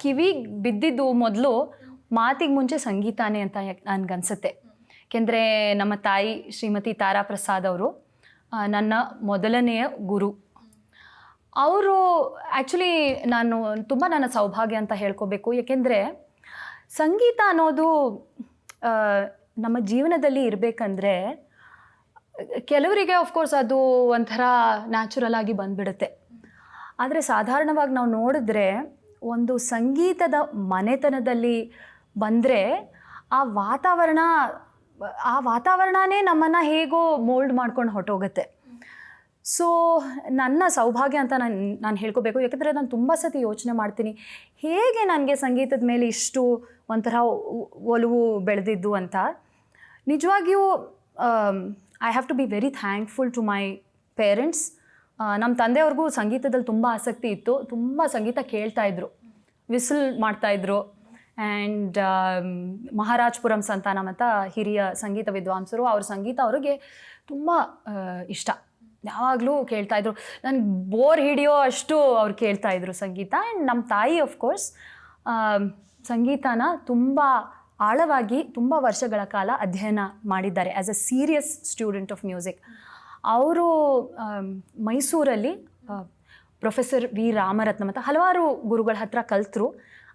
ಕಿವಿಗೆ ಬಿದ್ದಿದ್ದು ಮೊದಲು ಮಾತಿಗೆ ಮುಂಚೆ ಸಂಗೀತಾನೇ ಅಂತ ನನಗನ್ಸುತ್ತೆ. ಏಕೆಂದರೆ ನಮ್ಮ ತಾಯಿ ಶ್ರೀಮತಿ ತಾರಾ ಪ್ರಸಾದ್ ಅವರು ನನ್ನ ಮೊದಲನೆಯ ಗುರು. ಅವರು ಆ್ಯಕ್ಚುಲಿ ನಾನು ತುಂಬ ನನ್ನ ಸೌಭಾಗ್ಯ ಅಂತ ಹೇಳ್ಕೋಬೇಕು. ಏಕೆಂದರೆ ಸಂಗೀತ ಅನ್ನೋದು ನಮ್ಮ ಜೀವನದಲ್ಲಿ ಇರಬೇಕಂದ್ರೆ ಕೆಲವರಿಗೆ ಆಫ್ಕೋರ್ಸ್ ಅದು ಒಂಥರ ನ್ಯಾಚುರಲ್ ಆಗಿ ಬಂದ್ಬಿಡುತ್ತೆ. ಆದರೆ ಸಾಧಾರಣವಾಗಿ ನಾವು ನೋಡಿದ್ರೆ ಒಂದು ಸಂಗೀತದ ಮನೆತನದಲ್ಲಿ ಬಂದರೆ ಆ ವಾತಾವರಣ, ಆ ವಾತಾವರಣನೇ ನಮ್ಮನ್ನು ಹೇಗೋ ಮೋಲ್ಡ್ ಮಾಡ್ಕೊಂಡು ಹೊಟ್ಟೋಗುತ್ತೆ ಸೊ ನನ್ನ ಸೌಭಾಗ್ಯ ಅಂತ ನಾನು ನಾನು ಹೇಳ್ಕೋಬೇಕು. ಯಾಕಂದರೆ ನಾನು ತುಂಬ ಸತಿ ಯೋಚನೆ ಮಾಡ್ತೀನಿ, ಹೇಗೆ ನನಗೆ ಸಂಗೀತದ ಮೇಲೆ ಇಷ್ಟು ಒಂಥರ ಒಲವು ಬೆಳೆದಿದ್ದು ಅಂತ. ನಿಜವಾಗಿಯೂ I have to be very thankful to my parents ನಮ್ಮ ತಂದೆಯವ್ರಿಗೂ ಸಂಗೀತದಲ್ಲಿ ತುಂಬ ಆಸಕ್ತಿ ಇತ್ತು. ತುಂಬ ಸಂಗೀತ ಕೇಳ್ತಾ ಇದ್ರು. ವಿಸಿಲ್ ಮಾಡ್ತಾಯಿದ್ರು ಆ್ಯಂಡ್ ಮಹಾರಾಜ್ಪುರಂ ಸಂತಾನ ಅಂತ ಹಿರಿಯ ಸಂಗೀತ ವಿದ್ವಾಂಸರು ಅವ್ರ ಸಂಗೀತ ಅವ್ರಿಗೆ ತುಂಬ ಇಷ್ಟ. ಯಾವಾಗಲೂ ಕೇಳ್ತಾ ಇದ್ರು. ನನಗೆ ಬೋರ್ ಹಿಡಿಯೋ ಅಷ್ಟು ಅವ್ರು ಕೇಳ್ತಾ ಇದ್ರು ಸಂಗೀತ. ಆ್ಯಂಡ್ ನಮ್ಮ ತಾಯಿ ಆಫ್ಕೋರ್ಸ್ ಸಂಗೀತನ ತುಂಬ ಆಳವಾಗಿ ತುಂಬ ವರ್ಷಗಳ ಕಾಲ ಅಧ್ಯಯನ ಮಾಡಿದ್ದಾರೆ as a serious student of music ಅವರು ಮೈಸೂರಲ್ಲಿ ಪ್ರೊಫೆಸರ್ ವಿ ರಾಮರತ್ನ ಅಂತ ಹಲವಾರು ಗುರುಗಳ ಹತ್ರ ಕಲ್ತರು.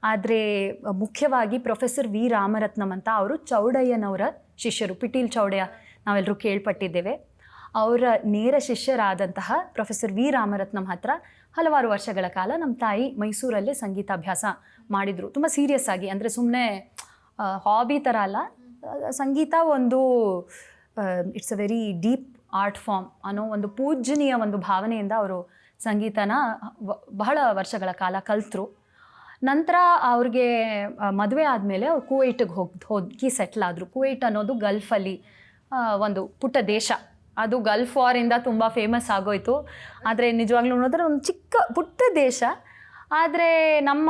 ಆದರೆ, ಮುಖ್ಯವಾಗಿ ಪ್ರೊಫೆಸರ್ ವಿ ರಾಮರತ್ನಂ ಅಂತ ಅವರು ಚೌಡಯ್ಯನವರ ಶಿಷ್ಯರು, ಪಿಟೀಲ್ ಚೌಡಯ್ಯ ನಾವೆಲ್ಲರೂ ಕೇಳ್ಪಟ್ಟಿದ್ದೇವೆ. ಅವರ ನೇರ ಶಿಷ್ಯರಾದಂತಹ ಪ್ರೊಫೆಸರ್ ವಿ ರಾಮರತ್ನಂ ಹತ್ರ ಹಲವಾರು ವರ್ಷಗಳ ಕಾಲ ನಮ್ಮ ತಾಯಿ ಮೈಸೂರಲ್ಲೇ ಸಂಗೀತಾಭ್ಯಾಸ ಮಾಡಿದರು. ತುಂಬ ಸೀರಿಯಸ್ ಆಗಿ, ಅಂದರೆ ಸುಮ್ಮನೆ ಹಾಬಿ ಥರ ಅಲ್ಲ, ಸಂಗೀತ ಒಂದು it's a very deep art form ಅನ್ನೋ ಒಂದು ಪೂಜ್ಯನೀಯ ಒಂದು ಭಾವನೆಯಿಂದ ಅವರು ಸಂಗೀತನ ಬಹಳ ವರ್ಷಗಳ ಕಾಲ ಕಲ್ತರು. ನಂತರ ಅವ್ರಿಗೆ ಮದುವೆ ಆದಮೇಲೆ ಅವ್ರು ಕುವೈಟಿಗೆ ಹೋಗಿ ಹೋಗಿ ಸೆಟ್ಲ್ ಆದರು. ಕುವೈಟ್ ಅನ್ನೋದು ಗಲ್ಫಲ್ಲಿ ಒಂದು ಪುಟ್ಟ ದೇಶ. ಅದು ಗಲ್ಫ್ ವಾರಿಂದ ತುಂಬ ಫೇಮಸ್ ಆಗೋಯ್ತು. ಆದರೆ ನಿಜವಾಗ್ಲೂ ನೋಡಿದ್ರೆ ಒಂದು ಚಿಕ್ಕ ಪುಟ್ಟ ದೇಶ. ಆದರೆ ನಮ್ಮ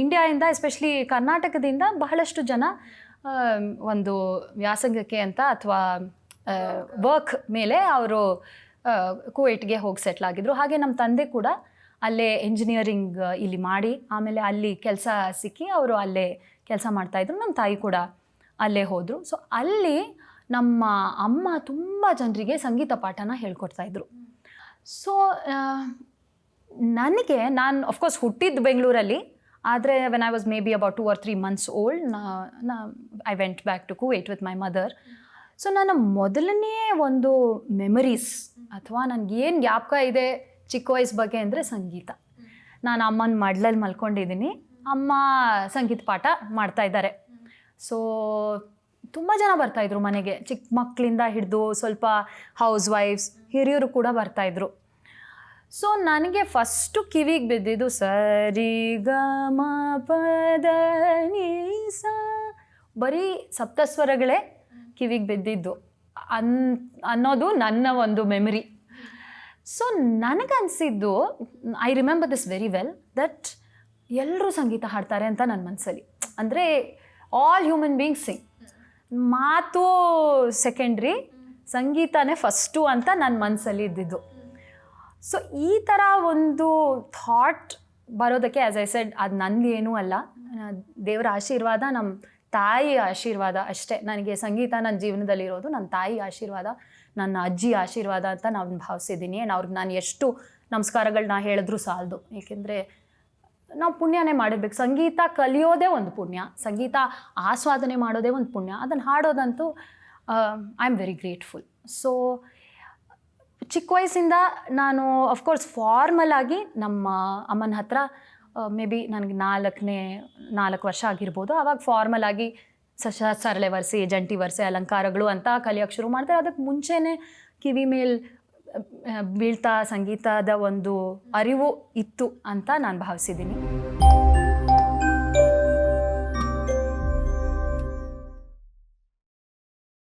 ಇಂಡಿಯಾದಿಂದ ಎಸ್ಪೆಷಲಿ ಕರ್ನಾಟಕದಿಂದ ಬಹಳಷ್ಟು ಜನ ಒಂದು ವ್ಯಾಸಂಗಕ್ಕೆ ಅಂತ ಅಥವಾ ವರ್ಕ್ ಮೇಲೆ ಅವರು ಕುವೈಟ್ಗೆ ಹೋಗಿ ಸೆಟ್ಲ್ ಆಗಿದ್ರು. ಹಾಗೆ ನಮ್ಮ ತಂದೆ ಕೂಡ ಅಲ್ಲೇ ಎಂಜಿನಿಯರಿಂಗ್ ಇಲ್ಲಿ ಮಾಡಿ, ಆಮೇಲೆ ಅಲ್ಲಿ ಕೆಲಸ ಸಿಕ್ಕಿ ಅವರು ಅಲ್ಲೇ ಕೆಲಸ ಮಾಡ್ತಾಯಿದ್ರು ನಮ್ಮ ತಾಯಿ ಕೂಡ ಅಲ್ಲೇ ಹೋದರು. ಸೊ ಅಲ್ಲಿ ನಮ್ಮ ಅಮ್ಮ ತುಂಬ ಜನರಿಗೆ ಸಂಗೀತ ಪಾಠನ ಹೇಳ್ಕೊಡ್ತಾಯಿದ್ರು ಸೊ ನನಗೆ ನಾನು ಅಫ್ಕೋರ್ಸ್ ಹುಟ್ಟಿದ್ದು ಬೆಂಗಳೂರಲ್ಲಿ, ಆದರೆ when I was maybe about two or three months old ನಾ I went back to Kuwait with my mother so ನನ್ನ ಮೊದಲನೇ ಒಂದು ಮೆಮರೀಸ್ ಅಥವಾ ನನಗೇನು ಜ್ಞಾಪಕ ಇದೆ ಚಿಕ್ಕ ವಯಸ್ಸು ಬಗ್ಗೆ ಅಂದರೆ ಸಂಗೀತ. ನಾನು ಅಮ್ಮನ ಮಡ್ಲಲ್ಲಿ ಮಲ್ಕೊಂಡಿದ್ದೀನಿ ಅಮ್ಮ ಸಂಗೀತ ಪಾಠ ಮಾಡ್ತಾ ಇದ್ದಾರೆ. ಸೊ ತುಂಬ ಜನ ಬರ್ತಾಯಿದ್ರು ಮನೆಗೆ. ಚಿಕ್ಕ ಮಕ್ಕಳಿಂದ ಹಿಡಿದು ಸ್ವಲ್ಪ ಹೌಸ್ ವೈಫ್ಸ್ ಹಿರಿಯರು ಕೂಡ ಬರ್ತಾಯಿದ್ರು ಸೊ ನನಗೆ ಫಸ್ಟು ಕಿವಿಗೆ ಬಿದ್ದಿದ್ದು ಸರಿ ಗ ಮ ಪದ ನಿ ಸ ಬರೀ ಸಪ್ತಸ್ವರಗಳೇ ಕಿವಿಗೆ ಬಿದ್ದಿದ್ದು. ಅನ್, ಅನ್ನೋದು ನನ್ನ ಒಂದು memory so ನನಗನ್ಸಿದ್ದು I remember this very well that ಎಲ್ಲರೂ ಸಂಗೀತ ಹಾಡ್ತಾರೆ ಅಂತ ನನ್ನ ಮನಸ್ಸಲ್ಲಿ ಅಂದರೆ ಆಲ್ ಹ್ಯೂಮನ್ ಬೀಯಿಂಗ್ ಸಿಂಗ್ ಮಾತು ಸೆಕೆಂಡ್ರಿ ಸಂಗೀತನೇ ಫಸ್ಟು ಅಂತ ನನ್ನ ಮನಸ್ಸಲ್ಲಿ ಇದ್ದಿದ್ದು. ಸೊ ಈ ಥರ ಒಂದು ಥಾಟ್ ಬರೋದಕ್ಕೆ ಆ್ಯಸ್ ಐ ಸೆಡ್ ಅದು ನಂದು ಏನೂ ಅಲ್ಲ. ದೇವರ ಆಶೀರ್ವಾದ ನಮ್ಮ ತಾಯಿ ಆಶೀರ್ವಾದ ಅಷ್ಟೇ. ನನಗೆ ಸಂಗೀತ ನನ್ನ ಜೀವನದಲ್ಲಿರೋದು ನನ್ನ ತಾಯಿ ಆಶೀರ್ವಾದ, ನನ್ನ ಅಜ್ಜಿ ಆಶೀರ್ವಾದ ಅಂತ ನಾನು ಭಾವಿಸಿದ್ದೀನಿ ಆ್ಯಂಡ್ ಅವ್ರಿಗೆ ನಾನು ಎಷ್ಟು ನಮಸ್ಕಾರಗಳನ್ನ ಹೇಳಿದ್ರು ಸಾಲದು. ಏಕೆಂದರೆ ನಾವು ಪುಣ್ಯನೇ ಮಾಡಿರ್ಬೇಕು. ಸಂಗೀತ ಕಲಿಯೋದೇ ಒಂದು ಪುಣ್ಯ. ಸಂಗೀತ ಆಸ್ವಾದನೆ ಮಾಡೋದೇ ಒಂದು ಪುಣ್ಯ. ಅದನ್ನು ಹಾಡೋದಂತೂ I am very grateful so ಚಿಕ್ಕ ವಯಸ್ಸಿಂದ ನಾನು ಅಫ್ಕೋರ್ಸ್ ಫಾರ್ಮಲ್ ಆಗಿ ನಮ್ಮ ಅಮ್ಮನ ಹತ್ರ ಮೇ ಬಿ ನನಗೆ ನಾಲ್ಕನೇ, ನಾಲ್ಕು ವರ್ಷ ಆಗಿರ್ಬೋದು. ಆವಾಗ ಫಾರ್ಮಲ್ ಆಗಿ ಸಶ ಸರಳೆ ವರ್ಸೆ ಜಂಟಿ ವರ್ಸೆ ಅಲಂಕಾರಗಳು ಅಂತ ಕಲಿಯೋಕ್ಕೆ ಶುರು ಮಾಡ್ತಾರೆ. ಅದಕ್ಕೆ ಮುಂಚೆನೇ ಕಿವಿ ಮೇಲ್ ಬೀಳ್ತಾ, ಸಂಗೀತದ ಒಂದು ಅರಿವು ಇತ್ತು ಅಂತ ನಾನು ಭಾವಿಸಿದ್ದೀನಿ.